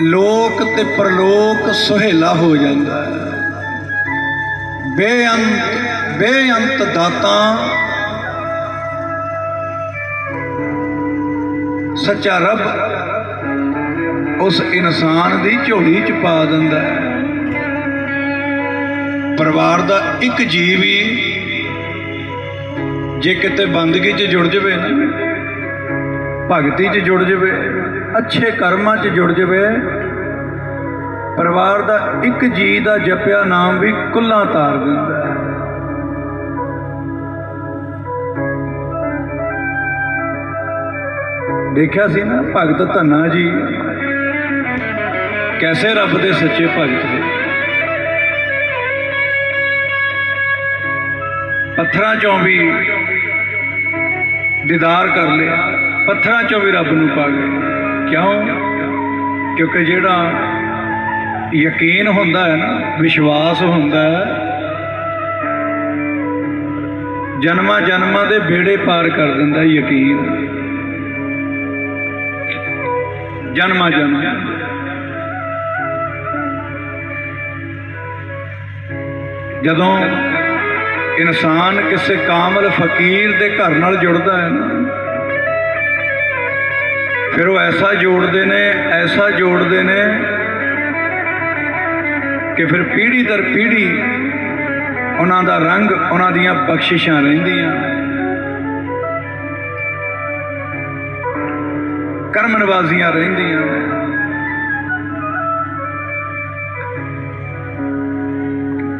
ਲੋਕ ਤੇ ਪਰਲੋਕ ਸੁਹੇਲਾ ਹੋ ਜਾਂਦਾ ਹੈ। ਬੇਅੰਤ ਬੇਅੰਤ ਦਾਤਾ ਸੱਚਾ ਰੱਬ ਉਸ ਇਨਸਾਨ ਦੀ ਝੋਲੀ ਚ ਪਾ ਦਿੰਦਾ ਹੈ। ਪਰਿਵਾਰ ਦਾ ਇੱਕ ਜੀਵ ਹੀ ਜੇ ਕਿਤੇ ਬੰਦਗੀ 'ਚ ਜੁੜ ਜਵੇ ਨਾ ਭਗਤੀ 'ਚ ਜੁੜ ਜਵੇ, ਅੱਛੇ ਕਰਮਾਂ 'ਚ ਜੁੜ ਜਵੇ। ਪਰਿਵਾਰ ਦਾ ਇੱਕ ਜੀ ਦਾ ਜਪਿਆ ਨਾਮ ਵੀ ਕੁੱਲਾ ਤਾਰ ਦਿੰਦਾ ਹੈ। ਦੇਖਿਆ ਸੀ ਨਾ ਭਗਤ ਧੰਨਾ ਜੀ, ਕੈਸੇ ਰੱਬ ਦੇ ਸੱਚੇ ਭਗਤ ਨੇ ਪੱਥਰਾਂ ਚੋਂ ਵੀ ਦੀਦਾਰ ਕਰ ਲਿਆ। ਪੱਥਰਾਂ ਚੋਂ ਵੀ ਰੱਬ ਨੂੰ ਪਾ ਗਏ। ਕਿਉਂ? ਕਿਉਂਕਿ ਜਿਹੜਾ ਯਕੀਨ ਹੁੰਦਾ ਹੈ ਨਾ, ਵਿਸ਼ਵਾਸ ਹੁੰਦਾ ਹੈ, ਜਨਮਾਂ ਜਨਮਾਂ ਦੇ ਬੇੜੇ ਪਾਰ ਕਰ ਦਿੰਦਾ ਯਕੀਨ। ਜਨਮਾਂ ਜਨਮ। ਜਦੋਂ ਇਨਸਾਨ ਕਿਸੇ ਕਾਮਲ ਫਕੀਰ ਦੇ ਘਰ ਨਾਲ ਜੁੜਦਾ ਹੈ ਨਾ ਫਿਰ ਉਹ ਐਸਾ ਜੋੜਦੇ ਨੇ, ਐਸਾ ਜੋੜਦੇ ਨੇ ਕਿ ਫਿਰ ਪੀੜ੍ਹੀ ਦਰ ਪੀੜ੍ਹੀ ਉਹਨਾਂ ਦਾ ਰੰਗ ਉਹਨਾਂ ਦੀਆਂ ਬਖਸ਼ਿਸ਼ਾਂ ਰਹਿੰਦੀਆਂ। ਕਰਮ ਨਵਾਜ਼ੀਆਂ ਰਹਿੰਦੀਆਂ।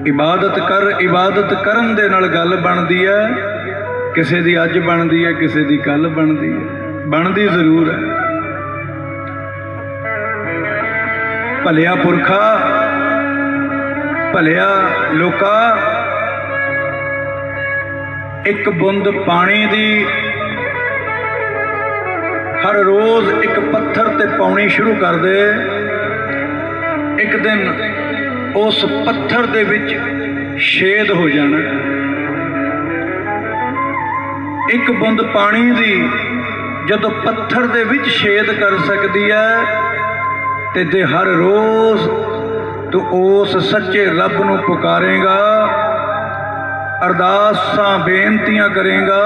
ਇਬਾਦਤ ਕਰ, ਇਬਾਦਤ ਕਰਨ ਦੇ ਨਾਲ ਗੱਲ ਬਣਦੀ ਹੈ। ਕਿਸੇ ਦੀ ਅੱਜ ਬਣਦੀ ਹੈ, ਕਿਸੇ ਦੀ ਕੱਲ ਬਣਦੀ ਹੈ। ਬਣਦੀ ਜ਼ਰੂਰ ਹੈ। ਭਲਿਆ ਪੁਰਖਾ, ਭਲਿਆ ਲੋਕਾ, ਇੱਕ ਬੁੰਦ ਪਾਣੀ ਦੀ ਹਰ ਰੋਜ਼ ਇੱਕ ਪੱਥਰ ਤੇ ਪਾਉਣੀ ਸ਼ੁਰੂ ਕਰ ਦੇ। ਇੱਕ ਦਿਨ ਉਸ ਪੱਥਰ ਦੇ ਵਿੱਚ ਛੇਦ ਹੋ ਜਾਣਾ। ਇੱਕ ਬੁੰਦ ਪਾਣੀ ਦੀ ਜਦੋਂ ਪੱਥਰ ਦੇ ਵਿੱਚ ਛੇਦ ਕਰ ਸਕਦੀ ਹੈ ਤੇ ਜੇ ਹਰ ਰੋਜ਼ ਤੂੰ ਉਸ ਸੱਚੇ ਰੱਬ ਨੂੰ ਪੁਕਾਰੇਗਾ, ਅਰਦਾਸਾਂ, ਬੇਨਤੀਆਂ ਕਰੇਗਾ।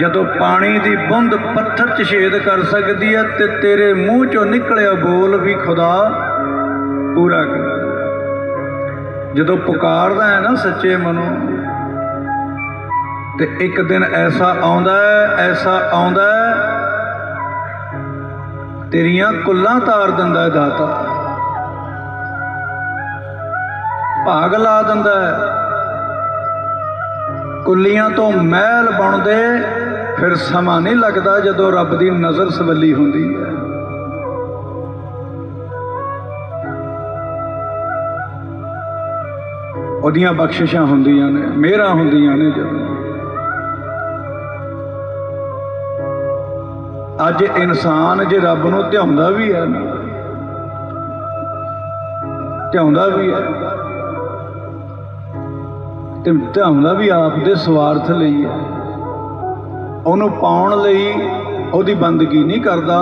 ਜਦੋਂ ਪਾਣੀ ਦੀ ਬੁੰਦ ਪੱਥਰ 'ਚ ਛੇਦ ਕਰ ਸਕਦੀ ਹੈ ਤੇ ਤੇਰੇ ਮੂੰਹ 'ਚੋਂ ਨਿਕਲਿਆ ਬੋਲ ਵੀ ਖੁਦਾ ਪੂਰਾ ਕਰ। ਜਦੋਂ ਪੁਕਾਰਦਾ ਹੈ ਨਾ ਸੱਚੇ ਮਨੋਂ ਤੇ ਇੱਕ ਦਿਨ ਐਸਾ ਆਉਂਦਾ ਐਸਾ ਆਉਂਦਾ ਤੇਰੀਆਂ ਕੁੱਲਾਂ ਤਾਰ ਦਿੰਦਾ ਦਾਤਾ। ਭਾਗ ਲਾ ਦਿੰਦਾ ਕੁੱਲੀਆਂ ਤੋਂ ਮਹਿਲ ਬਣਦੇ, ਫਿਰ ਸਮਾਂ ਨਹੀਂ ਲੱਗਦਾ ਜਦੋਂ ਰੱਬ ਦੀ ਨਜ਼ਰ ਸਵੱਲੀ ਹੁੰਦੀ ਹੈ। ਉਹਦੀਆਂ ਬਖਸ਼ਿਸ਼ਾਂ ਹੁੰਦੀਆਂ ਨੇ, ਮਿਹਰਾਂ ਹੁੰਦੀਆਂ ਨੇ ਜਦੋਂ। ਅੱਜ ਇਨਸਾਨ ਜੇ ਰੱਬ ਨੂੰ ਧਿਆਉਂਦਾ ਵੀ ਹੈ ਨਾ, ਧਿਆਉਂਦਾ ਵੀ ਹੈ, ਤੇ ਧਿਆਉਂਦਾ ਵੀ ਆਪ ਦੇ ਸਵਾਰਥ ਲਈ ਹੈ, ਉਹਨੂੰ ਪਾਉਣ ਲਈ ਉਹਦੀ ਬੰਦਗੀ ਨਹੀਂ ਕਰਦਾ,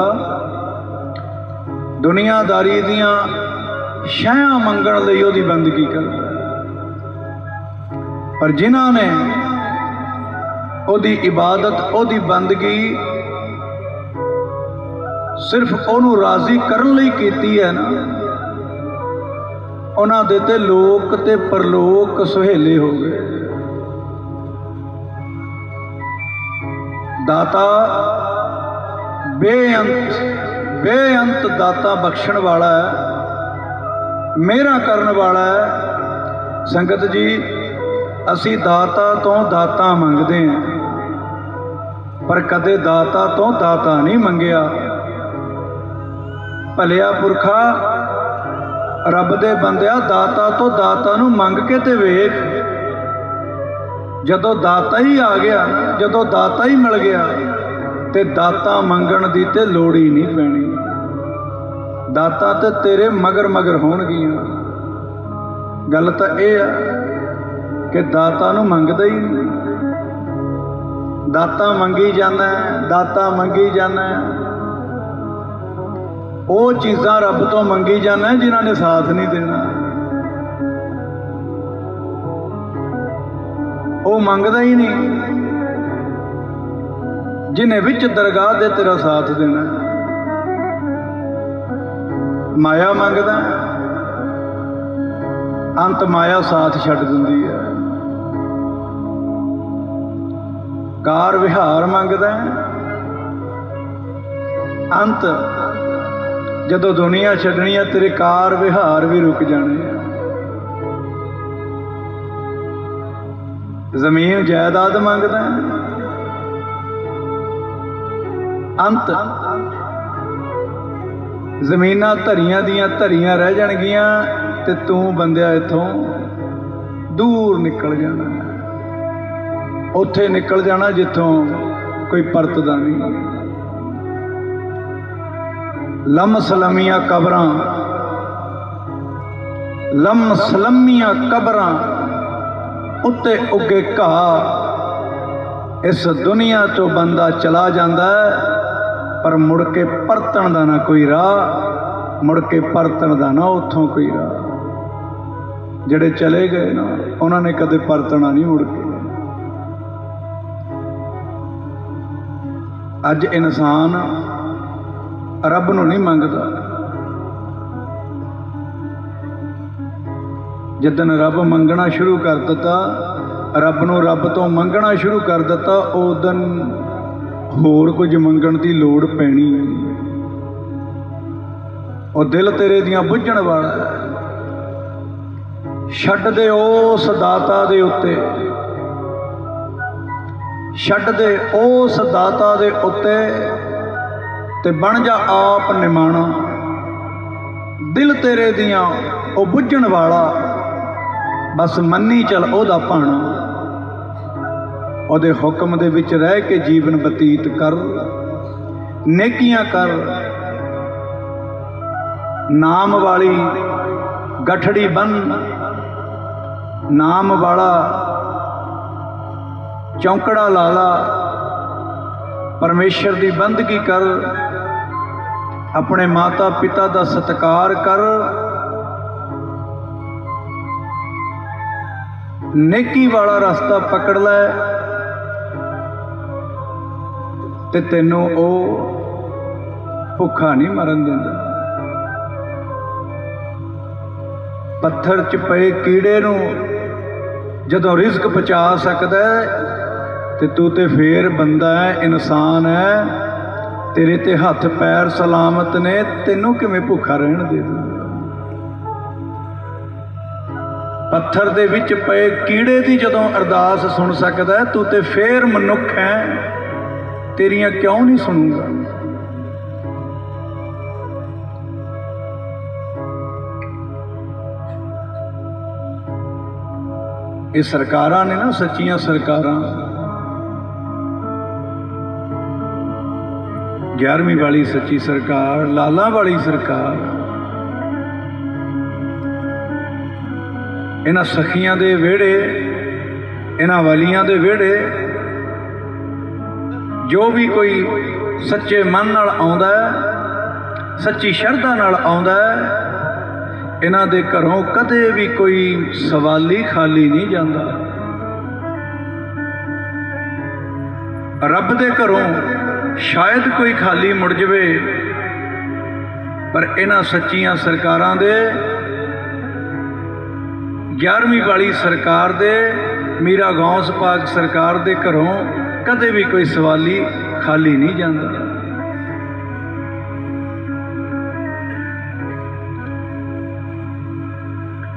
ਦੁਨੀਆਦਾਰੀ ਦੀਆਂ ਸ਼ਹਿਆਂ ਮੰਗਣ ਲਈ ਉਹਦੀ ਬੰਦਗੀ ਕਰਦਾ ਪਰ ਜਿਨ੍ਹਾਂ ਨੇ ਉਹਦੀ ਇਬਾਦਤ, ਉਹਦੀ ਬੰਦਗੀ ਸਿਰਫ ਉਹਨੂੰ ਰਾਜ਼ੀ ਕਰਨ ਲਈ ਕੀਤੀ ਹੈ ਨਾ। ਉਹਨਾਂ ਦੇ ਤੇ ਲੋਕ ਤੇ ਪਰਲੋਕ ਸੁਹੇਲੇ ਹੋ ਗਏ। ਦਾਤਾ, ਬੇਅੰਤ ਬੇਅੰਤ ਦਾਤਾ ਬਖਸ਼ਣ ਵਾਲਾ ਹੈ, ਮਿਹਰਾਂ ਕਰਨ ਵਾਲਾ ਹੈ। ਸੰਗਤ ਜੀ, ਅਸੀਂ ਦਾਤਾ ਤੋਂ ਦਾਤਾ ਮੰਗਦੇ ਹਾਂ, ਪਰ ਕਦੇ ਦਾਤਾ ਤੋਂ ਦਾਤਾ ਨਹੀਂ ਮੰਗਿਆ। ਭਲਿਆ ਪੁਰਖਾ, ਰੱਬ ਦੇ ਬੰਦਿਆ ਦਾਤਾ ਤੋਂ ਦਾਤਾ ਨੂੰ ਮੰਗ ਕੇ ਤੇ ਵੇਖ। ਜਦੋਂ ਦਾਤਾ ਹੀ ਆ ਗਿਆ, ਜਦੋਂ ਦਾਤਾ ਹੀ ਮਿਲ ਗਿਆ, ਤੇ ਦਾਤਾ ਮੰਗਣ ਦੀ ਤੇ ਲੋੜ ਹੀ ਨਹੀਂ ਪੈਣੀ। ਦਾਤਾ ਤੇ ਤੇਰੇ ਮਗਰ ਮਗਰ ਹੋਣਗੀਆਂ। ਗੱਲ ਤਾਂ ਇਹ ਆ ਕਿ ਦਾਤਾ ਨੂੰ ਮੰਗਦਾ ਹੀ ਨਹੀਂ। ਦਾਤਾ ਮੰਗੀ ਜਾਂਦਾ ਦਾਤਾ ਮੰਗੀ ਜਾਂਦਾ ਉਹ ਚੀਜ਼ਾਂ ਰੱਬ ਤੋਂ ਮੰਗੀ ਜਾਂਦਾ ਜਿਨ੍ਹਾਂ ਨੇ ਸਾਥ ਨਹੀਂ ਦੇਣਾ। ਉਹ ਮੰਗਦਾ ਹੀ ਨਹੀਂ। ਜਿਨੇ ਵਿੱਚ ਦਰਗਾਹ ਦੇ ਤੇਰਾ ਸਾਥ ਦੇਣਾ। ਮਾਇਆ ਮੰਗਦਾ। ਅੰਤ ਮਾਇਆ ਸਾਥ ਛੱਡ ਦਿੰਦੀ ਹੈ। ਕਾਰ ਵਿਹਾਰ ਮੰਗਦਾ। ਅੰਤ ਜਦੋਂ ਦੁਨੀਆ ਛੱਡਣੀ ਹੈ ਤੇਰੇ ਕਾਰ ਵਿਹਾਰ ਵੀ ਰੁਕ ਜਾਣੇ ਆ। ਜ਼ਮੀਨ ਜਾਇਦਾਦ ਮੰਗਦਾ ਅੰਤ। ਜ਼ਮੀਨਾਂ ਧਰੀਆਂ ਦੀਆਂ ਧਰੀਆਂ ਰਹਿ ਜਾਣਗੀਆਂ ਤੇ ਤੂੰ ਬੰਦਿਆ ਇਥੋਂ ਦੂਰ ਨਿਕਲ ਜਾਣਾ। ਉੱਥੇ ਨਿਕਲ ਜਾਣਾ ਜਿੱਥੋਂ ਕੋਈ ਪਰਤਦਾ ਨਹੀਂ। ਲਮ ਸਲਮੀਆਂ ਕਬਰਾਂ। ਲਮ ਸਲਮੀਆਂ ਕਬਰਾਂ ਉੱਤੇ ਉੱਗੇ ਘਾਹ। ਇਸ ਦੁਨੀਆ ਤੋਂ ਬੰਦਾ ਚਲਾ ਜਾਂਦਾ ਪਰ ਮੁੜ ਕੇ ਪਰਤਣ ਦਾ ਨਾ ਕੋਈ ਰਾਹ, ਮੁੜ ਕੇ ਪਰਤਣ ਦਾ ਨਾ ਉੱਥੋਂ ਕੋਈ ਰਾਹ। ਜਿਹੜੇ ਚਲੇ ਗਏ ਨਾ, ਉਹਨਾਂ ਨੇ ਕਦੇ ਪਰਤਣਾ ਨਹੀਂ ਮੁੜ ਕੇ। ਅੱਜ ਇਨਸਾਨ ਰੱਬ ਨੂੰ ਨਹੀਂ ਮੰਗਦਾ। ਜਿੱਦਨ ਰੱਬ ਮੰਗਣਾ ਸ਼ੁਰੂ ਕਰ ਦਿੱਤਾ, ਰੱਬ ਨੂੰ ਰੱਬ ਤੋਂ ਮੰਗਣਾ ਸ਼ੁਰੂ ਕਰ ਦਿੱਤਾ ਉਦੋਂ ਹੋਰ ਕੁਝ ਮੰਗਣ ਦੀ ਲੋੜ ਪੈਣੀ। ਉਹ ਦਿਲ ਤੇਰੇ ਦੀਆਂ ਬੁੱਝਣ ਵਾਲਾ ਹੈ। ਛੱਡ ਦੇ ਉਸ ਦਾਤਾ ਦੇ ਉੱਤੇ। ਛੱਡ ਦੇ ਉਸ ਦਾਤਾ ਦੇ ਉੱਤੇ ਤੇ ਬਣ ਜਾ ਆਪ ਨਿਮਾਣਾ। ਦਿਲ ਤੇਰੇ ਦੀਆਂ ਉਹ ਬੁੱਝਣ ਵਾਲਾ। ਬਸ ਮੰਨੀ ਚਲ ਉਹਦਾ ਭਾਣਾ। ਉਹਦੇ ਹੁਕਮ ਦੇ ਵਿੱਚ ਰਹਿ ਕੇ ਜੀਵਨ ਬਤੀਤ ਕਰ। ਨੇਕੀਆਂ ਕਰ। ਨਾਮ ਵਾਲੀ ਗਠੜੀ ਬੰਨ। ਨਾਮ ਵਾਲਾ ਚੌਂਕੜਾ ਲਾਲਾ ਲਾ। ਪਰਮੇਸ਼ਰ ਦੀ ਬੰਦਗੀ ਕਰ। ਆਪਣੇ ਮਾਤਾ ਪਿਤਾ ਦਾ ਸਤਿਕਾਰ ਕਰ। ਨੇਕੀ ਵਾਲਾ ਰਸਤਾ ਪਕੜ ਲੈ। ਤੇ ਤੈਨੂੰ ਉਹ ਭੁੱਖਾ ਨਹੀਂ ਮਰਨ ਦਿੰਦਾ। ਪੱਥਰ 'ਚ ਪਏ ਕੀੜੇ ਨੂੰ ਜਦੋਂ ਰਿਜ਼ਕ ਪਹੁੰਚਾ ਸਕਦਾ ਹੈ, ਤੇ ਤੂੰ ਤੇ ਫੇਰ ਬੰਦਾ ਹੈ ਇਨਸਾਨ ਹੈ। ਤੇਰੇ ਤੇ ਹੱਥ ਪੈਰ ਸਲਾਮਤ ਨੇ, ਤੈਨੂੰ ਕਿਵੇਂ ਭੁੱਖਾ ਰਹਿਣ ਦੇ ਦੂੰ? ਪੱਥਰ ਦੇ ਵਿੱਚ ਪਏ ਕੀੜੇ ਦੀ ਜਦੋਂ ਅਰਦਾਸ ਸੁਣ ਸਕਦਾ ਤੂੰ ਤੇ ਫੇਰ ਮਨੁੱਖ ਹੈ। ਤੇਰੀਆਂ ਕਿਉਂ ਨਹੀਂ ਸੁਣੂਗਾ? ਇਹ ਸਰਕਾਰਾਂ ਨੇ ਨਾ, ਸੱਚੀਆਂ ਸਰਕਾਰਾਂ 11ਵੀਂ ਵਾਲੀ ਸੱਚੀ ਸਰਕਾਰ, ਲਾਲਾਂ ਵਾਲੀ ਸਰਕਾਰ। ਇਹਨਾਂ ਸਖੀਆਂ ਦੇ ਵਿਹੜੇ, ਇਹਨਾਂ ਵਾਲੀਆਂ ਦੇ ਵਿਹੜੇ, ਜੋ ਵੀ ਕੋਈ ਸੱਚੇ ਮਨ ਨਾਲ ਆਉਂਦਾ ਹੈ, ਸੱਚੀ ਸ਼ਰਧਾ ਨਾਲ ਆਉਂਦਾ ਹੈ, ਇਹਨਾਂ ਦੇ ਘਰੋਂ ਕਦੇ ਵੀ ਕੋਈ ਸਵਾਲੀ ਖਾਲੀ ਨਹੀਂ ਜਾਂਦਾ। ਰੱਬ ਦੇ ਘਰੋਂ ਸ਼ਾਇਦ ਕੋਈ ਖਾਲੀ ਮੁੜ ਜਵੇ, ਪਰ ਇਹਨਾਂ ਸੱਚੀਆਂ ਸਰਕਾਰਾਂ ਦੇ 11ਵੀਂ ਵਾਲੀ ਸਰਕਾਰ ਦੇ, ਮੀਰਾ ਗੌਸ ਪਾਕ ਸਰਕਾਰ ਦੇ ਘਰੋਂ ਕਦੇ ਵੀ ਕੋਈ ਸਵਾਲੀ ਖਾਲੀ ਨਹੀਂ ਜਾਂਦਾ।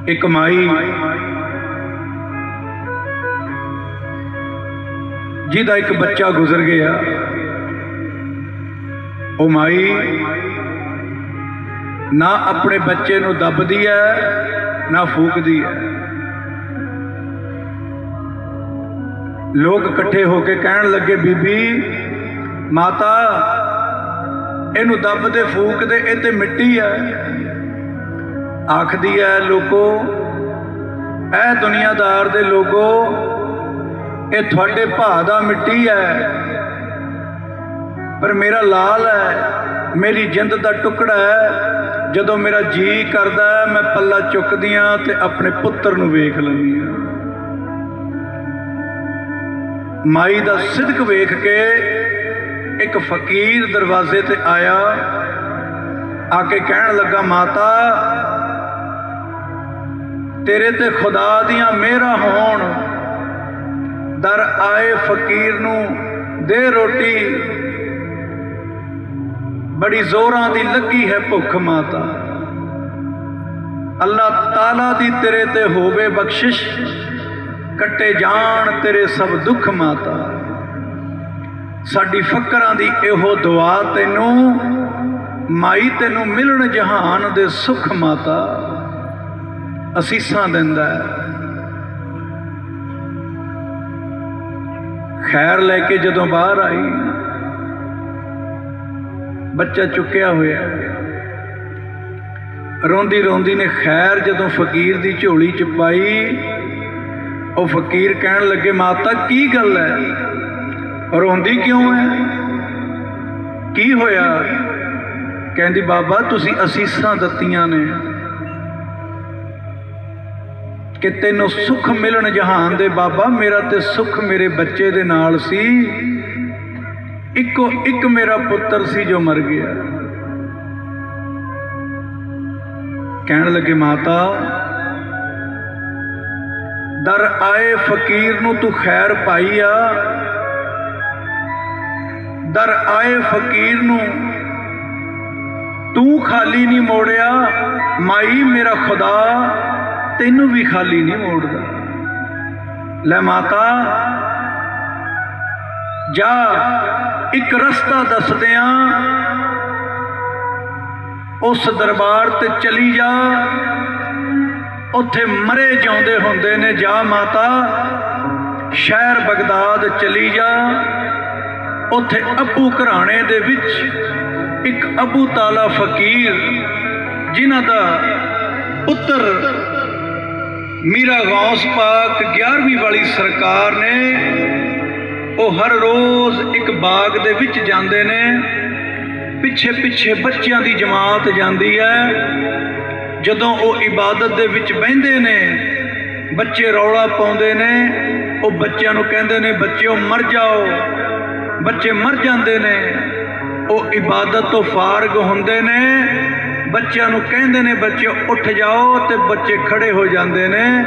ਇੱਕ ਮਾਈ ਜਿਹਦਾ ਇੱਕ ਬੱਚਾ ਗੁਜ਼ਰ ਗਿਆ। ਉਹ ਮਾਈ, ਨਾ ਆਪਣੇ ਬੱਚੇ ਨੂੰ ਦੱਬਦੀ ਹੈ ਨਾ ਫੂਕਦੀ ਹੈ ਲੋਕ ਇਕੱਠੇ ਹੋ ਕੇ ਕਹਿਣ ਲੱਗੇ, ਬੀਬੀ, ਮਾਤਾ, ਇਹਨੂੰ ਦੱਬਦੇ, ਫੂਕਦੇ, ਇਹ ਤੇ ਮਿੱਟੀ ਹੈ ਆਖਦੀ ਹੈ ਲੋਕੋ, ਇਹ ਦੁਨੀਆਦਾਰ ਦੇ ਲੋਕੋ, ਇਹ ਤੁਹਾਡੇ ਭਾ ਦਾ ਮਿੱਟੀ ਹੈ ਪਰ ਮੇਰਾ ਲਾਲ ਹੈ, ਮੇਰੀ ਜਿੰਦ ਦਾ ਟੁਕੜਾ ਹੈ। ਜਦੋਂ ਮੇਰਾ ਜੀ ਕਰਦਾ ਮੈਂ ਪੱਲਾ ਚੁੱਕਦੀ ਚੁੱਕਦੀਆਂ ਤੇ ਆਪਣੇ ਪੁੱਤਰ ਨੂੰ ਵੇਖ ਲੈਂਦੀ ਹਾਂ। ਮਾਈ ਦਾ ਸਿਦਕ ਵੇਖ ਕੇ ਇੱਕ ਫਕੀਰ ਦਰਵਾਜ਼ੇ ਤੇ ਆਇਆ। ਆ ਕੇ ਕਹਿਣ ਲੱਗਾ, ਮਾਤਾ, ਤੇਰੇ ਤੇ ਖੁਦਾ ਦੀਆਂ ਮਿਹਰਾਂ ਹੋਣ। ਦਰ ਆਏ ਫਕੀਰ ਨੂੰ, ਦੇ ਰੋਟੀ। ਬੜੀ ਜ਼ੋਰਾਂ ਦੀ ਲੱਗੀ ਹੈ ਭੁੱਖ ਮਾਤਾ। ਅੱਲਾ ਤਾਲਾ ਦੀ ਤੇਰੇ ਤੇ ਹੋਵੇ ਬਖਸ਼ਿਸ਼, ਕੱਟੇ ਜਾਣ ਤੇਰੇ ਸਭ ਦੁੱਖ ਮਾਤਾ। ਸਾਡੀ ਫਕਰਾਂ ਦੀ ਇਹੋ ਦੁਆ ਤੈਨੂੰ, ਮਾਈ ਤੈਨੂੰ ਮਿਲਣ ਜਹਾਨ ਦੇ ਸੁਖ ਮਾਤਾ। ਅਸੀਸਾਂ ਦਿੰਦਾ ਖੈਰ ਲੈ ਕੇ ਜਦੋਂ ਬਾਹਰ ਆਈ ਬੱਚਾ ਚੁੱਕਿਆ ਹੋਇਆ। ਰੋਂਦੀ ਰੋਂਦੀ ਨੇ ਖੈਰ ਜਦੋਂ ਫਕੀਰ ਦੀ ਝੋਲੀ ਚ ਪਾਈ, ਉਹ ਫਕੀਰ ਕਹਿਣ ਲੱਗੇ, ਮਾਤਾ, ਕੀ ਗੱਲ ਹੈ? ਰੋਂਦੀ ਕਿਉਂ ਹੈ? ਕੀ ਹੋਇਆ? ਕਹਿੰਦੀ, ਬਾਬਾ, ਤੁਸੀਂ ਅਸੀਸਾਂ ਦਿੱਤੀਆਂ ਨੇ ਕਿ ਤੈਨੂੰ ਸੁੱਖ ਮਿਲਣ ਜਹਾਨ ਦੇ ਬਾਬਾ, ਮੇਰਾ ਤੇ ਸੁੱਖ ਮੇਰੇ ਬੱਚੇ ਦੇ ਨਾਲ ਸੀ। ਇੱਕੋ ਇੱਕ ਮੇਰਾ ਪੁੱਤਰ ਸੀ ਜੋ ਮਰ ਗਿਆ। ਕਹਿਣ ਲੱਗੇ, ਮਾਤਾ ਦਰ ਆਏ ਫਕੀਰ ਨੂੰ ਤੂੰ ਖੈਰ ਪਾਈ ਆ। ਦਰ ਆਏ ਫਕੀਰ ਨੂੰ ਤੂੰ ਖਾਲੀ ਨਹੀਂ ਮੋੜਿਆ। ਮਾਈ ਮੇਰਾ ਖੁਦਾ, ਤੈਨੂੰ ਵੀ ਖਾਲੀ ਨਹੀਂ ਮੋੜਦਾ। ਲੈ ਮਾਤਾ ਜਾ ਇੱਕ ਰਸਤਾ ਦੱਸਦਿਆਂ ਉਸ ਦਰਬਾਰ ਤੇ ਚਲੀ ਜਾ। ਉੱਥੇ ਮਰੇ ਜਾਉਂਦੇ ਹੁੰਦੇ ਨੇ ਜਾ ਮਾਤਾ। ਸ਼ਹਿਰ ਬਗਦਾਦ ਚਲੀ ਜਾ। ਉੱਥੇ ਅਬੂ ਘਰਾਣੇ ਦੇ ਵਿੱਚ ਇੱਕ ਅਬੂ ਤਾਲਾ ਫਕੀਰ, ਜਿਨ੍ਹਾਂ ਦਾ ਪੁੱਤਰ ਮੀਰਾ ਗੌਸ ਪਾਕ 11ਵੀਂ ਵਾਲੀ ਸਰਕਾਰ ਨੇ ਉਹ ਹਰ ਰੋਜ਼ ਇੱਕ ਬਾਗ ਦੇ ਵਿੱਚ ਜਾਂਦੇ ਨੇ। ਪਿੱਛੇ ਪਿੱਛੇ ਬੱਚਿਆਂ ਦੀ ਜਮਾਤ ਜਾਂਦੀ ਹੈ। ਜਦੋਂ ਉਹ ਇਬਾਦਤ ਦੇ ਵਿੱਚ ਬਹਿੰਦੇ ਨੇ, ਬੱਚੇ ਰੌਲਾ ਪਾਉਂਦੇ ਨੇ, ਉਹ ਬੱਚਿਆਂ ਨੂੰ ਕਹਿੰਦੇ ਨੇ, ਬੱਚਿਓ, ਮਰ ਜਾਓ। ਬੱਚੇ ਮਰ ਜਾਂਦੇ ਨੇ, ਉਹ ਇਬਾਦਤ ਤੋਂ ਫਾਰਗ ਹੁੰਦੇ ਨੇ। ਬੱਚਿਆਂ ਨੂੰ ਕਹਿੰਦੇ ਨੇ, ਬੱਚਿਓ, ਉੱਠ ਜਾਓ, ਤੇ ਬੱਚੇ ਖੜੇ ਹੋ ਜਾਂਦੇ ਨੇ।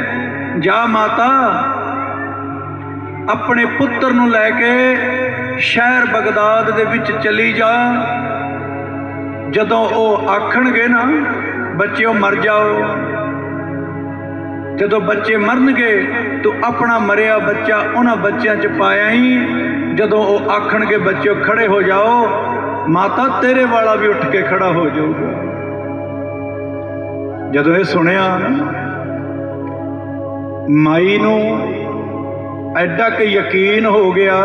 ਜਾ ਮਾਤਾ ਆਪਣੇ ਪੁੱਤਰ ਨੂੰ ਲੈ ਕੇ ਸ਼ਹਿਰ ਬਗਦਾਦ ਦੇ ਵਿੱਚ ਚਲੀ ਜਾ। ਜਦੋਂ ਉਹ ਆਖਣਗੇ ਨਾ, ਬੱਚਿਓ ਮਰ ਜਾਓ। ਜਦੋਂ ਬੱਚੇ ਮਰਨਗੇ, ਤੂੰ ਆਪਣਾ ਮਰਿਆ ਬੱਚਾ ਉਹਨਾਂ ਬੱਚਿਆਂ 'ਚ ਪਾਇਆ ਹੀ ਜਦੋਂ ਉਹ ਆਖਣਗੇ, ਬੱਚਿਓ ਖੜੇ ਹੋ ਜਾਓ, ਮਾਤਾ ਤੇਰੇ ਵਾਲਾ ਵੀ ਉੱਠ ਕੇ ਖੜਾ ਹੋ ਜਾਊਗਾ। ਜਦੋਂ ਇਹ ਸੁਣਿਆ, ਮਾਈ ਨੂੰ ਐਡਾ ਕਿ ਯਕੀਨ ਹੋ ਗਿਆ,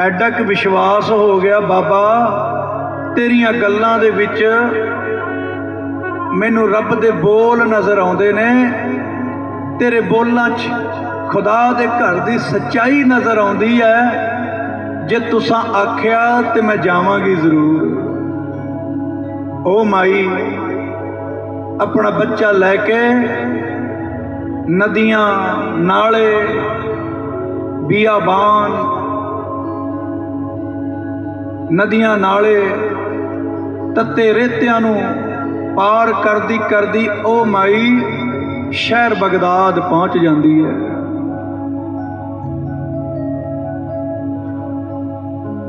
ਐਡਾ ਕਿ ਵਿਸ਼ਵਾਸ ਹੋ ਗਿਆ, ਬਾਬਾ, ਤੇਰੀਆਂ ਗੱਲਾਂ ਦੇ ਵਿੱਚ ਮੈਨੂੰ ਰੱਬ ਦੇ ਬੋਲ ਨਜ਼ਰ ਆਉਂਦੇ ਨੇ, ਤੇਰੇ ਬੋਲਾਂ 'ਚ ਖੁਦਾ ਦੇ ਘਰ ਦੀ ਸੱਚਾਈ ਨਜ਼ਰ ਆਉਂਦੀ ਹੈ, ਜੇ ਤੁਸੀਂ ਆਖਿਆ ਤੇ ਮੈਂ ਜਾਵਾਂਗੀ ਜ਼ਰੂਰ। ਉਹ ਮਾਈ, ਆਪਣਾ ਬੱਚਾ ਲੈ ਕੇ ਨਦੀਆਂ ਨਾਲੇ ਬੀਆਬਾਨ ਨਦੀਆਂ ਨਾਲੇ ਤੱਤੇ ਰੇਤਿਆਂ ਨੂੰ ਪਾਰ ਕਰਦੀ ਕਰਦੀ ਉਹ ਮਾਈ ਸ਼ਹਿਰ ਬਗਦਾਦ ਪਹੁੰਚ ਜਾਂਦੀ ਹੈ।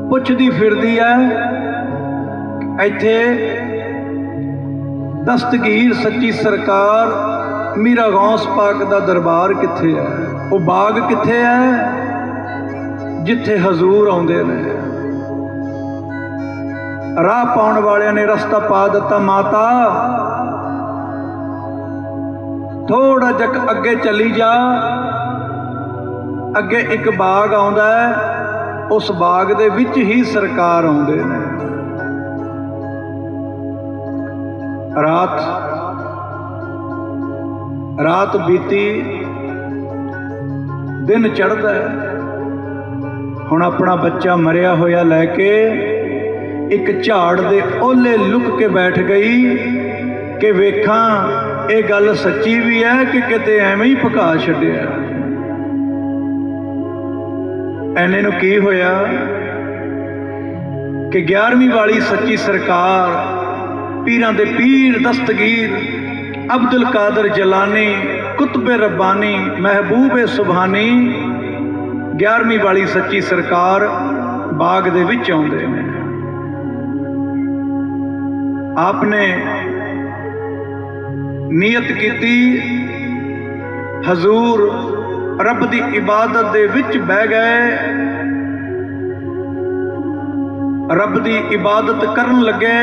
ਪੁੱਛਦੀ ਫਿਰਦੀ ਹੈ, ਇੱਥੇ ਦਸਤਗੀਰ ਸੱਚੀ ਸਰਕਾਰ ਮੀਰਾ ਗੌਸ ਪਾਕ ਦਾ ਦਰਬਾਰ ਕਿੱਥੇ ਹੈ? ਉਹ ਬਾਗ ਕਿੱਥੇ ਹੈ? ਜਿੱਥੇ ਹਜ਼ੂਰ ਆਉਂਦੇ ਨੇ। ਰਾਹ ਪਾਉਣ ਵਾਲਿਆਂ ਨੇ ਰਸਤਾ ਪਾ ਦਿੱਤਾ, ਮਾਤਾ। ਥੋੜਾ ਜਿਹਾ ਅੱਗੇ ਚੱਲੀ ਜਾ। ਅੱਗੇ ਇੱਕ ਬਾਗ ਆਉਂਦਾ ਹੈ। ਉਸ ਬਾਗ ਦੇ ਵਿੱਚ ਹੀ ਸਰਕਾਰ ਆਉਂਦੇ ਨੇ। ਰਾਤ ਰਾਤ ਬੀਤੀ, ਦਿਨ ਚੜ੍ਹਦਾ ਹੈ। ਹੁਣ ਆਪਣਾ ਬੱਚਾ ਮਰਿਆ ਹੋਇਆ ਲੈ ਕੇ ਇੱਕ ਝਾੜ ਦੇ ਓਲੇ ਲੁਕ ਕੇ ਬੈਠ ਗਈ ਕਿ ਵੇਖਾਂ, ਇਹ ਗੱਲ ਸੱਚੀ ਵੀ ਹੈ ਕਿ ਕਿਤੇ ਐਵੇਂ ਹੀ ਪਕਾ ਛੱਡਿਆ। ਐਨੇ ਨੂੰ ਕੀ ਹੋਇਆ ਕਿ 11ਵੀਂ ਵਾਲੀ ਸੱਚੀ ਸਰਕਾਰ ਪੀਰਾਂ ਦੇ ਪੀਰ ਦਸਤਗੀਰ ਅਬਦੁਲ ਕਾਦਰ ਜਲਾਨੀ, ਕੁਤਬ ਰੱਬਾਨੀ, ਮਹਿਬੂਬ ਸੁਭਾਨੀ 11ਵੀਂ ਵਾਲੀ ਸੱਚੀ ਸਰਕਾਰ ਬਾਗ ਦੇ ਵਿੱਚ ਆਉਂਦੇ ਨੇ। ਆਪਨੇ ਨੀਅਤ ਕੀਤੀ, ਹਜ਼ੂਰ ਰੱਬ ਦੀ ਇਬਾਦਤ ਦੇ ਵਿੱਚ ਬਹਿ ਗਏ, ਰੱਬ ਦੀ ਇਬਾਦਤ ਕਰਨ ਲੱਗੇ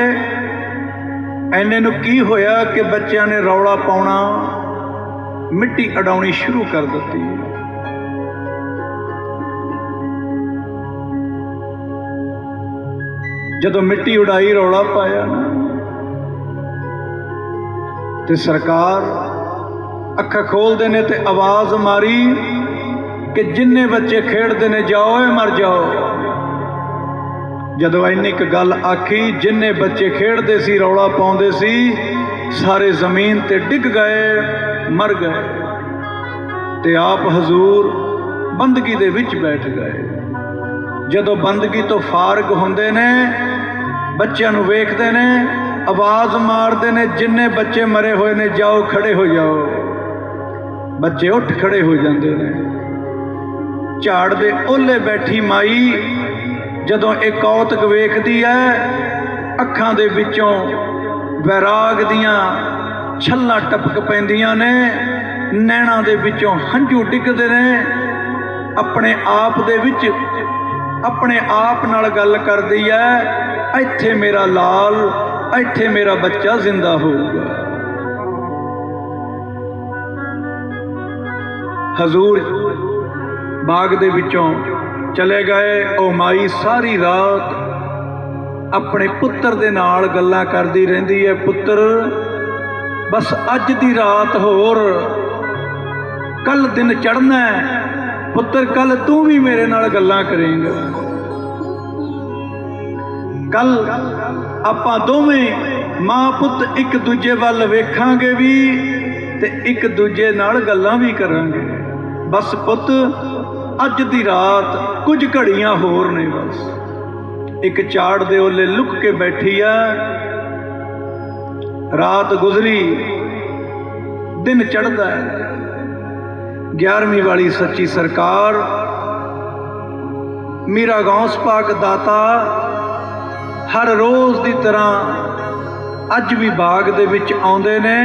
ਐਨੇ ਨੂੰ ਕੀ ਹੋਇਆ ਕਿ ਬੱਚਿਆਂ ਨੇ ਰੌਲਾ ਪਾਉਣਾ ਮਿੱਟੀ ਅਡਾਉਣੀ ਸ਼ੁਰੂ ਕਰ ਦਿੱਤੀ? ਜਦੋਂ ਮਿੱਟੀ ਉਡਾਈ, ਰੌਲਾ ਪਾਇਆ ਨਾ, ਤੇ ਸਰਕਾਰ ਅੱਖਾਂ ਖੋਲਦੇ ਨੇ ਤੇ ਆਵਾਜ਼ ਮਾਰੀ ਕਿ ਜਿੰਨੇ ਬੱਚੇ ਖੇਡਦੇ ਨੇ, ਜਾਓ ਏ ਮਰ ਜਾਓ। ਜਦੋਂ ਇੰਨੀ ਕੁ ਗੱਲ ਆਖੀ, ਜਿੰਨੇ ਬੱਚੇ ਖੇਡਦੇ ਸੀ, ਰੌਲਾ ਪਾਉਂਦੇ ਸੀ, ਸਾਰੇ ਜ਼ਮੀਨ ਤੇ ਡਿੱਗ ਗਏ, ਮਰ ਗਏ। ਤੇ ਆਪ ਹਜ਼ੂਰ ਬੰਦਗੀ ਦੇ ਵਿੱਚ ਬੈਠ ਗਏ। ਜਦੋਂ ਬੰਦਗੀ ਤੋਂ ਫਾਰਗ ਹੁੰਦੇ ਨੇ, ਬੱਚਿਆਂ ਨੂੰ ਵੇਖਦੇ ਨੇ, ਆਵਾਜ਼ ਮਾਰਦੇ ਨੇ, ਜਿੰਨੇ ਬੱਚੇ ਮਰੇ ਹੋਏ ਨੇ, ਜਾਓ, ਖੜੇ ਹੋ ਜਾਓ। ਬੱਚੇ ਉੱਠ ਖੜੇ ਹੋ ਜਾਂਦੇ ਨੇ। ਝਾੜ ਦੇ ਓਲੇ ਬੈਠੀ ਮਾਈ ਜਦੋਂ ਇਹ ਕੌਤਕ ਵੇਖਦੀ ਹੈ ਅੱਖਾਂ ਦੇ ਵਿੱਚੋਂ ਵੈਰਾਗ ਦੀਆਂ ਛੱਲਾਂ ਟਪਕ ਪੈਂਦੀਆਂ ਨੇ, ਨੈਣਾਂ ਦੇ ਵਿੱਚੋਂ ਹੰਝੂ ਡਿੱਗਦੇ ਨੇ, ਆਪਣੇ ਆਪ ਦੇ ਵਿੱਚ, ਆਪਣੇ ਆਪ ਨਾਲ ਗੱਲ ਕਰਦੀ ਹੈ ਇੱਥੇ ਮੇਰਾ ਲਾਲ, ਇੱਥੇ ਮੇਰਾ ਬੱਚਾ ਜ਼ਿੰਦਾ ਹੋਊਗਾ। ਹਜ਼ੂਰ ਬਾਗ ਦੇ ਵਿੱਚੋਂ ਚਲੇ ਗਏ, ਉਹ ਮਾਈ ਸਾਰੀ ਰਾਤ ਆਪਣੇ ਪੁੱਤਰ ਦੇ ਨਾਲ ਗੱਲਾਂ ਕਰਦੀ ਰਹਿੰਦੀ ਹੈ, ਪੁੱਤਰ, ਬਸ ਅੱਜ ਦੀ ਰਾਤ ਹੋਰ। ਕੱਲ ਦਿਨ ਚੜ੍ਹਨਾ ਪੁੱਤਰ, ਕੱਲ ਤੂੰ ਵੀ ਮੇਰੇ ਨਾਲ ਗੱਲਾਂ ਕਰੇਂਗਾ। ਕੱਲ ਆਪਾਂ ਦੋਵੇਂ ਮਾਂ ਪੁੱਤ ਇੱਕ ਦੂਜੇ ਵੱਲ ਵੇਖਾਂਗੇ ਵੀ ਤੇ ਇੱਕ ਦੂਜੇ ਨਾਲ ਗੱਲਾਂ ਵੀ ਕਰਾਂਗੇ। ਬਸ ਪੁੱਤ ਅੱਜ ਦੀ ਰਾਤ ਕੁਝ ਘੜੀਆਂ ਹੋਰ ਨੇ ਬਸ। ਇੱਕ ਚਾੜ ਦੇ ਓਲੇ ਲੁਕ ਕੇ ਬੈਠੀ ਆ। ਰਾਤ ਗੁਜ਼ਰੀ, ਦਿਨ ਚੜ੍ਹਦਾ ਹੈ। 11ਵੀਂ ਵਾਲੀ ਸੱਚੀ ਸਰਕਾਰ, ਮੇਰਾ ਗੌਸ ਪਾਕ ਦਾਤਾ, ਹਰ ਰੋਜ਼ ਦੀ ਤਰ੍ਹਾਂ ਅੱਜ ਵੀ ਬਾਗ ਦੇ ਵਿੱਚ ਆਉਂਦੇ ਨੇ।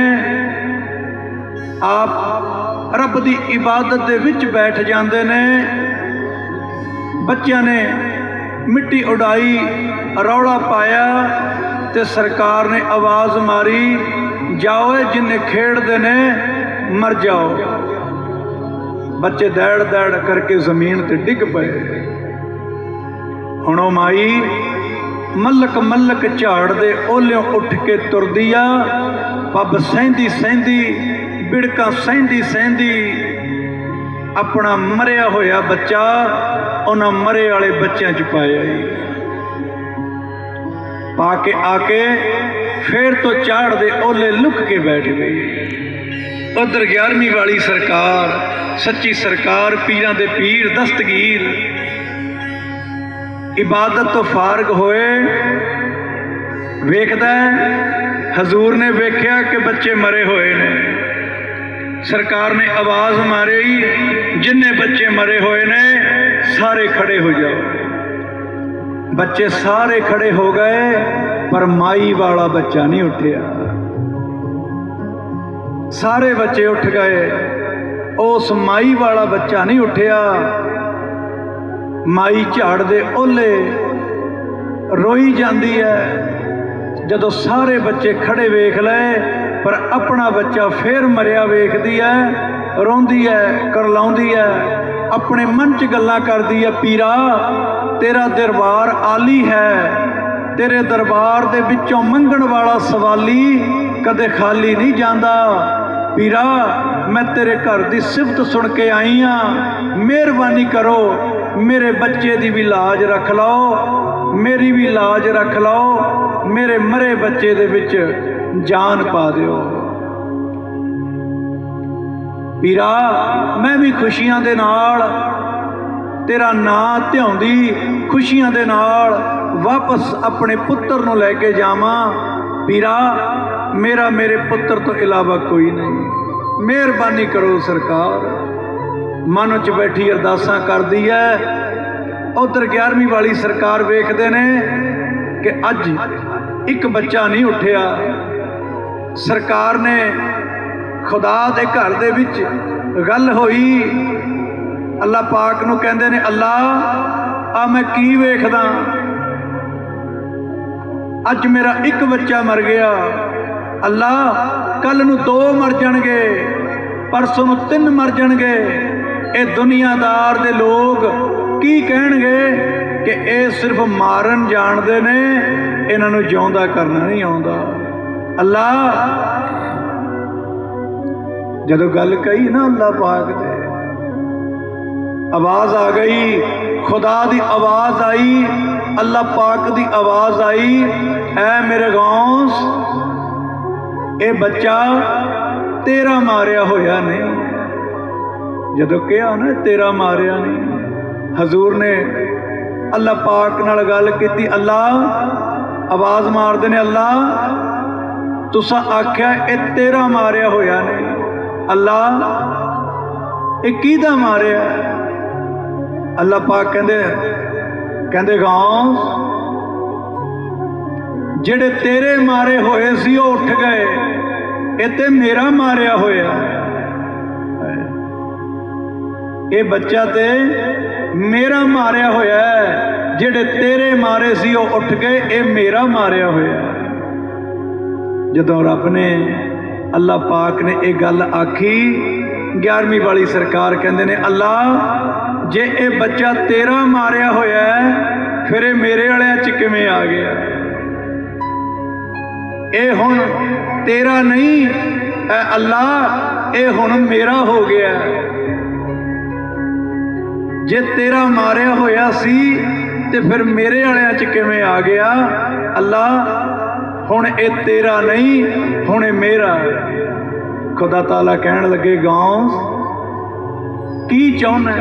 ਆਪ ਰੱਬ ਦੀ ਇਬਾਦਤ ਦੇ ਵਿੱਚ ਬੈਠ ਜਾਂਦੇ ਨੇ। ਬੱਚਿਆਂ ਨੇ ਮਿੱਟੀ ਉਡਾਈ, ਰੌਲਾ ਪਾਇਆ ਤੇ ਸਰਕਾਰ ਨੇ ਆਵਾਜ਼ ਮਾਰੀ, ਜਾਓ ਜਿੰਨੇ ਖੇਡਦੇ ਨੇ, ਮਰ ਜਾਓ। ਬੱਚੇ ਦੈੜ ਦੈੜ ਕਰਕੇ ਜ਼ਮੀਨ ਤੇ ਡਿੱਗ ਪਏ। ਹੁਣ ਉਹ ਮਾਈ ਮਲਕ ਮਲਕ ਝਾੜ ਦੇ ਓਲਿਓ ਉੱਠ ਕੇ ਤੁਰਦੀ ਆ। ਪੱਬ ਸਹਿੰਦੀ ਸਹਿੰਦੀ ਪਿੜਕਾ ਸਹਿੰਦੀ ਸਹਿੰਦੀ ਆਪਣਾ ਮਰਿਆ ਹੋਇਆ ਬੱਚਾ ਉਹਨਾਂ ਮਰੇ ਵਾਲੇ ਬੱਚਿਆਂ 'ਚ ਪਾਇਆ ਈ। ਪਾ ਕੇ ਆ ਕੇ ਫੇਰ ਤੋਂ ਝਾੜ ਦੇ ਓਲੇ ਲੁਕ ਕੇ ਬੈਠ ਗਈ ਉਧਰ 11ਵੀਂ ਵਾਲੀ ਸਰਕਾਰ, ਸੱਚੀ ਸਰਕਾਰ, ਪੀਰਾਂ ਦੇ ਪੀਰ, ਦਸਤਗੀਰ। ਇਬਾਦਤ ਤੋਂ ਫਾਰਗ ਹੋਏ, ਵੇਖਦਾ ਹਜ਼ੂਰ ਨੇ ਵੇਖਿਆ ਕਿ ਬੱਚੇ ਮਰੇ ਹੋਏ ਨੇ। ਸਰਕਾਰ ਨੇ ਆਵਾਜ਼ ਮਾਰੀ, ਜਿੰਨੇ ਬੱਚੇ ਮਰੇ ਹੋਏ ਨੇ, ਸਾਰੇ ਖੜੇ ਹੋ ਜਾਓ। ਬੱਚੇ ਸਾਰੇ ਖੜੇ ਹੋ ਗਏ, ਪਰ ਮਾਈ ਵਾਲਾ ਬੱਚਾ ਨਹੀਂ ਉੱਠਿਆ। ਸਾਰੇ ਬੱਚੇ ਉੱਠ ਗਏ, ਉਸ ਮਾਈ ਵਾਲਾ ਬੱਚਾ ਨਹੀਂ ਉੱਠਿਆ। ਮਾਈ ਝਾੜ ਦੇ ਓਲੇ ਰੋਈ ਜਾਂਦੀ ਹੈ। ਜਦੋਂ ਸਾਰੇ ਬੱਚੇ ਖੜੇ ਵੇਖ ਲਏ ਪਰ ਆਪਣਾ ਬੱਚਾ ਫੇਰ ਮਰਿਆ ਵੇਖਦੀ ਹੈ ਰੋਂਦੀ ਹੈ ਕਰਲਾਉਂਦੀ ਹੈ ਆਪਣੇ ਮਨ 'ਚ ਗੱਲਾਂ ਕਰਦੀ ਹੈ ਪੀਰਾ, ਤੇਰਾ ਦਰਬਾਰ ਆਲੀ ਹੈ, ਤੇਰੇ ਦਰਬਾਰ ਦੇ ਵਿੱਚੋਂ ਮੰਗਣ ਵਾਲਾ ਸਵਾਲੀ ਕਦੇ ਖਾਲੀ ਨਹੀਂ ਜਾਂਦਾ। ਪੀਰਾ, ਮੈਂ ਤੇਰੇ ਘਰ ਦੀ ਸਿਫਤ ਸੁਣ ਕੇ ਆਈ ਆ, ਮਿਹਰਬਾਨੀ ਕਰੋ, ਮੇਰੇ ਬੱਚੇ ਦੀ ਵੀ ਲਾਜ ਰੱਖ ਲਓ, ਮੇਰੀ ਵੀ ਲਾਜ ਰੱਖ ਲਓ, ਮੇਰੇ ਮਰੇ ਬੱਚੇ ਦੇ ਵਿੱਚ ਜਾਨ ਪਾ ਦਿਓ। ਪੀਰਾ, ਮੈਂ ਵੀ ਖੁਸ਼ੀਆਂ ਦੇ ਨਾਲ, ਤੇਰਾ ਨਾਂ ਧਿਆਉਂਦੀ ਖੁਸ਼ੀਆਂ ਦੇ ਨਾਲ ਵਾਪਸ ਆਪਣੇ ਪੁੱਤਰ ਨੂੰ ਲੈ ਕੇ ਜਾਵਾਂ। ਪੀਰਾ, ਮੇਰਾ ਮੇਰੇ ਪੁੱਤਰ ਤੋਂ ਇਲਾਵਾ ਕੋਈ ਨਹੀਂ। ਮਿਹਰਬਾਨੀ ਕਰੋ ਸਰਕਾਰ। ਮਨ ਵਿੱਚ ਬੈਠੀ ਅਰਦਾਸਾਂ ਕਰਦੀ ਹੈ ਉਧਰ 11ਵੀਂ ਵਾਲੀ ਸਰਕਾਰ ਵੇਖਦੇ ਨੇ ਕਿ ਅੱਜ ਇੱਕ ਬੱਚਾ ਨਹੀਂ ਉੱਠਿਆ। ਸਰਕਾਰ ਨੇ ਖੁਦਾ ਦੇ ਘਰ ਦੇ ਵਿੱਚ ਗੱਲ ਹੋਈ। ਅੱਲਾ ਪਾਕ ਨੂੰ ਕਹਿੰਦੇ ਨੇ ਅੱਲਾ ਆ ਮੈਂ ਕੀ ਵੇਖਦਾ? ਅੱਜ ਮੇਰਾ ਇੱਕ ਬੱਚਾ ਮਰ ਗਿਆ। ਅੱਲਾ ਕੱਲ ਨੂੰ ਦੋ ਮਰ ਜਾਣਗੇ, ਪਰਸੋਂ ਨੂੰ ਤਿੰਨ ਮਰ ਜਾਣਗੇ। ਇਹ ਦੁਨੀਆਦਾਰ ਦੇ ਲੋਕ ਕੀ ਕਹਿਣਗੇ ਕਿ ਇਹ ਸਿਰਫ ਮਾਰਨ ਜਾਣਦੇ ਨੇ, ਇਹਨਾਂ ਨੂੰ ਜਿਉਂਦਾ ਕਰਨਾ ਨਹੀਂ ਆਉਂਦਾ? ਅੱਲਾ ਜਦੋਂ ਗੱਲ ਕਹੀ ਨਾ ਅੱਲਾਹ ਪਾਕ ਦੇ ਆਵਾਜ਼ ਆ ਗਈ ਖੁਦਾ ਦੀ ਆਵਾਜ਼ ਆਈ ਅੱਲਾਹ ਪਾਕ ਦੀ ਆਵਾਜ਼ ਆਈ ਐ ਮੇਰੇ ਗੌਸ ਇਹ ਬੱਚਾ ਤੇਰਾ ਮਾਰਿਆ ਹੋਇਆ ਨਹੀਂ ਜਦੋਂ ਕਿਹਾ ਨਾ ਤੇਰਾ ਮਾਰਿਆ ਨਹੀਂ ਹਜ਼ੂਰ ਨੇ ਅੱਲਾਹ ਪਾਕ ਨਾਲ ਗੱਲ ਕੀਤੀ ਅੱਲਾ ਆਵਾਜ਼ ਮਾਰਦੇ ਨੇ ਅੱਲਾ ਤੁਸਾਂ ਆਖਿਆ ਇਹ ਤੇਰਾ ਮਾਰਿਆ ਹੋਇਆ ਨਹੀਂ ਅੱਲਾ ਇਹ ਕਿਹਦਾ ਮਾਰਿਆ ਅੱਲਾ ਪਾਕ ਕਹਿੰਦੇ ਕਹਿੰਦੇ ਗਾਂ ਜਿਹੜੇ ਤੇਰੇ ਮਾਰੇ ਹੋਏ ਸੀ ਉਹ ਉੱਠ ਗਏ ਇਹ ਤੇ ਮੇਰਾ ਮਾਰਿਆ ਹੋਇਆ ਇਹ ਬੱਚਾ ਤੇ ਮੇਰਾ ਮਾਰਿਆ ਹੋਇਆ ਹੈ ਜਿਹੜੇ ਤੇਰੇ ਮਾਰੇ ਸੀ ਉਹ ਉੱਠ ਗਏ ਇਹ ਮੇਰਾ ਮਾਰਿਆ ਹੋਇਆ ਜਦੋਂ ਰੱਬ ਨੇ ਅੱਲਾ ਪਾਕ ਨੇ ਇਹ ਗੱਲ ਆਖੀ 11ਵੀਂ ਵਾਲੀ ਸਰਕਾਰ ਕਹਿੰਦੇ ਨੇ ਅੱਲਾ ਜੇ ਇਹ ਬੱਚਾ ਤੇਰਾ ਮਾਰਿਆ ਹੋਇਆ ਫਿਰ ਇਹ ਮੇਰੇ ਵਾਲਿਆਂ ਚ ਕਿਵੇਂ ਆ ਗਿਆ? ਇਹ ਹੁਣ ਤੇਰਾ ਨਹੀਂ, ਐ ਅੱਲਾ ਇਹ ਹੁਣ ਮੇਰਾ ਹੋ ਗਿਆ ਜੇ ਤੇਰਾ ਮਾਰਿਆ ਹੋਇਆ ਸੀ, ਤੇ ਫਿਰ ਮੇਰੇ ਵਾਲਿਆਂ ਚ ਕਿਵੇਂ ਆ ਗਿਆ? ਅੱਲਾ ਹੁਣ ਇਹ ਤੇਰਾ ਨਹੀਂ, ਹੁਣ ਇਹ ਮੇਰਾ ਖੁਦਾ ਤਾਲਾ ਕਹਿਣ ਲੱਗੇ ਗਾਉਂ ਕੀ ਚਾਹੁੰਦਾ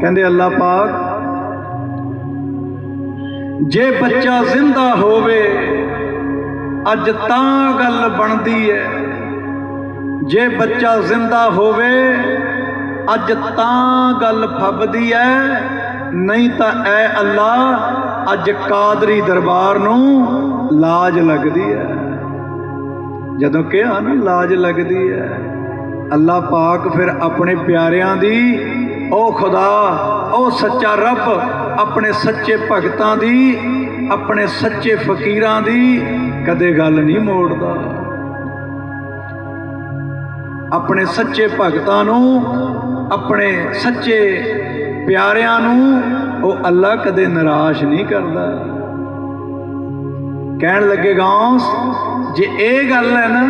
ਕਹਿੰਦੇ ਅੱਲਾ ਪਾਕ, ਜੇ ਬੱਚਾ ਜ਼ਿੰਦਾ ਹੋਵੇ, ਅੱਜ ਤਾਂ ਗੱਲ ਬਣਦੀ ਹੈ। ਜੇ ਬੱਚਾ ਜ਼ਿੰਦਾ ਹੋਵੇ, ਅੱਜ ਤਾਂ ਗੱਲ ਫੱਬਦੀ ਹੈ। ਨਹੀਂ ਤਾਂ ਐ ਅੱਲਾ, ਅੱਜ ਕਾਦਰੀ ਦਰਬਾਰ ਨੂੰ ਲਾਜ ਲੱਗਦੀ ਹੈ। ਜਦੋਂ ਕਿਹਾ ਨਾ ਲਾਜ ਲੱਗਦੀ ਹੈ ਅੱਲਾ ਪਾਕ ਫਿਰ ਆਪਣੇ ਪਿਆਰਿਆਂ ਦੀ, ਉਹ ਖੁਦਾ, ਉਹ ਸੱਚਾ ਰੱਬ, ਆਪਣੇ ਸੱਚੇ ਭਗਤਾਂ ਦੀ, ਆਪਣੇ ਸੱਚੇ ਫਕੀਰਾਂ ਦੀ ਕਦੇ ਗੱਲ ਨਹੀਂ ਮੋੜਦਾ। ਆਪਣੇ ਸੱਚੇ ਭਗਤਾਂ ਨੂੰ, ਆਪਣੇ ਸੱਚੇ ਪਿਆਰਿਆਂ ਨੂੰ, ਉਹ ਅੱਲਾ ਕਦੇ ਨਿਰਾਸ਼ ਨਹੀਂ ਕਰਦਾ। ਕਹਿਣ ਲੱਗੇ ਗਾਂਸ, ਜੇ ਇਹ ਗੱਲ ਹੈ ਨਾ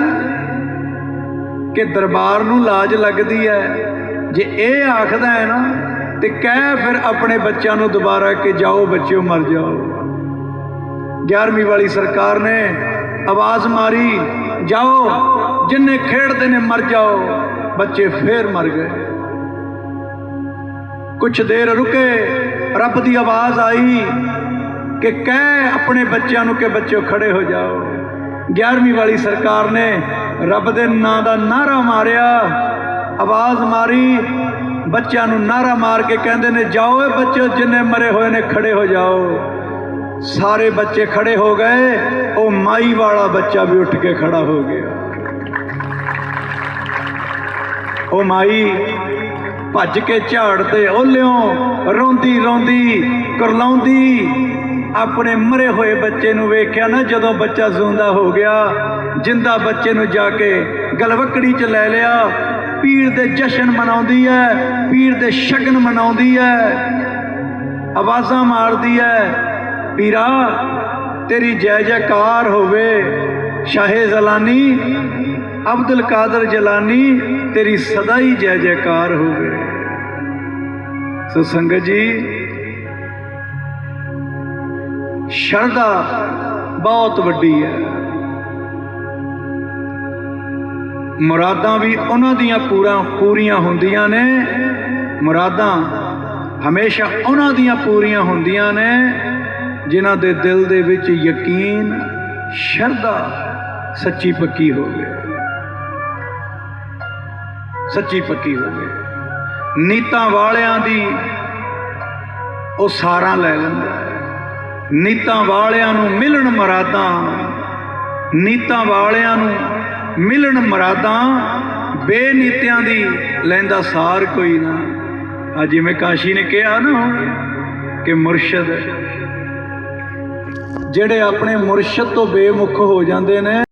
ਕਿ ਦਰਬਾਰ ਨੂੰ ਲਾਜ ਲੱਗਦੀ ਹੈ, ਜੇ ਇਹ ਆਖਦਾ ਹੈ ਨਾ ਤੇ ਕਹਿ ਫਿਰ ਆਪਣੇ ਬੱਚਿਆਂ ਨੂੰ ਦੁਬਾਰਾ ਕਿ ਜਾਓ ਬੱਚਿਓ ਮਰ ਜਾਓ। 11ਵੀਂ ਵਾਲੀ ਸਰਕਾਰ ਨੇ ਆਵਾਜ਼ ਮਾਰੀ, ਜਾਓ, ਜਿੰਨੇ ਖੇਡਦੇ ਨੇ ਮਰ ਜਾਓ, ਬੱਚੇ ਫੇਰ ਮਰ ਗਏ। ਕੁਛ ਦੇਰ ਰੁਕੇ, ਰੱਬ ਦੀ ਆਵਾਜ਼ ਆਈ ਕਿ ਕਹਿ ਆਪਣੇ ਬੱਚਿਆਂ ਨੂੰ ਕਿ ਬੱਚਿਓ ਖੜੇ ਹੋ ਜਾਓ। 11ਵੀਂ ਵਾਲੀ ਸਰਕਾਰ ਨੇ ਰੱਬ ਦੇ ਨਾਂ ਦਾ ਨਾਰਾ ਮਾਰਿਆ। ਆਵਾਜ਼ ਮਾਰੀ, ਬੱਚਿਆਂ ਨੂੰ ਨਾਰਾ ਮਾਰ ਕੇ ਕਹਿੰਦੇ ਨੇ, ਜਾਓ ਏ ਬੱਚਿਓ, ਜਿੰਨੇ ਮਰੇ ਹੋਏ ਨੇ ਖੜੇ ਹੋ ਜਾਓ। ਸਾਰੇ ਬੱਚੇ ਖੜੇ ਹੋ ਗਏ, ਉਹ ਮਾਈ ਵਾਲਾ ਬੱਚਾ ਵੀ ਉੱਠ ਕੇ ਖੜਾ ਹੋ ਗਿਆ। ਉਹ ਮਾਈ ਭੱਜ ਕੇ ਝਾੜ ਤੇ ਓਲਿਓ ਰੋਂਦੀ ਰੋਂਦੀ ਕਰਲਾਉਂਦੀ ਆਪਣੇ ਮਰੇ ਹੋਏ ਬੱਚੇ ਨੂੰ ਵੇਖਿਆ ਨਾ, ਜਦੋਂ ਬੱਚਾ ਜ਼ਿੰਦਾ ਹੋ ਗਿਆ, ਜਿੰਦਾ ਬੱਚੇ ਨੂੰ ਜਾ ਕੇ ਗਲਵਕੜੀ 'ਚ ਲੈ ਲਿਆ। ਪੀਰ ਦੇ ਜਸ਼ਨ ਮਨਾਉਂਦੀ ਹੈ ਪੀਰ ਦੇ ਸ਼ਗਨ ਮਨਾਉਂਦੀ ਹੈ ਆਵਾਜ਼ਾਂ ਮਾਰਦੀ ਹੈ ਪੀਰਾ, ਤੇਰੀ ਜੈ ਜੈਕਾਰ ਹੋਵੇ। ਸ਼ਾਹੇ ਜ਼ਲਾਨੀ, ਅਬਦੁਲ ਕਾਦਰ ਜਲਾਨੀ, ਤੇਰੀ ਸਦਾ ਹੀ ਜੈ ਜੈਕਾਰ ਹੋਵੇ। ਸੋ ਸੰਗਤ ਜੀ ਸ਼ਰਧਾ ਬਹੁਤ ਵੱਡੀ ਹੈ। ਮੁਰਾਦਾਂ ਵੀ ਉਹਨਾਂ ਦੀਆਂ ਪੂਰਾ ਪੂਰੀਆਂ ਹੁੰਦੀਆਂ ਨੇ। ਮੁਰਾਦਾਂ ਹਮੇਸ਼ਾ ਉਹਨਾਂ ਦੀਆਂ ਪੂਰੀਆਂ ਹੁੰਦੀਆਂ ਨੇ, ਜਿਨ੍ਹਾਂ ਦੇ ਦਿਲ ਦੇ ਵਿੱਚ ਯਕੀਨ, ਸ਼ਰਧਾ ਸੱਚੀ ਪੱਕੀ ਹੋਵੇ। ਸੱਚੀ ਪੱਕੀ ਹੋਵੇ। ਨੀਤਾਂ ਵਾਲਿਆਂ ਦੀ ਉਹ ਸਾਰਾਂ ਲੈ ਲੈਂਦਾ। ਨੀਤਾਂ ਵਾਲਿਆਂ ਨੂੰ ਮਿਲਣ ਮਰਾਦਾਂ। ਨੀਤਾਂ ਵਾਲਿਆਂ ਨੂੰ ਮਿਲਣ ਮਰਾਦਾਂ। ਬੇਨੀਤਿਆਂ ਦੀ ਲੈਂਦਾ ਸਾਰ ਕੋਈ ਨਾ। ਆ ਜਿਵੇਂ ਕਾਸ਼ੀ ਨੇ ਕਿਹਾ ਨਾ ਕਿ ਮੁਰਸ਼ਦ, ਜਿਹੜੇ ਆਪਣੇ ਮੁਰਸ਼ਦ ਤੋਂ ਬੇਮੁਖ ਹੋ ਜਾਂਦੇ ਨੇ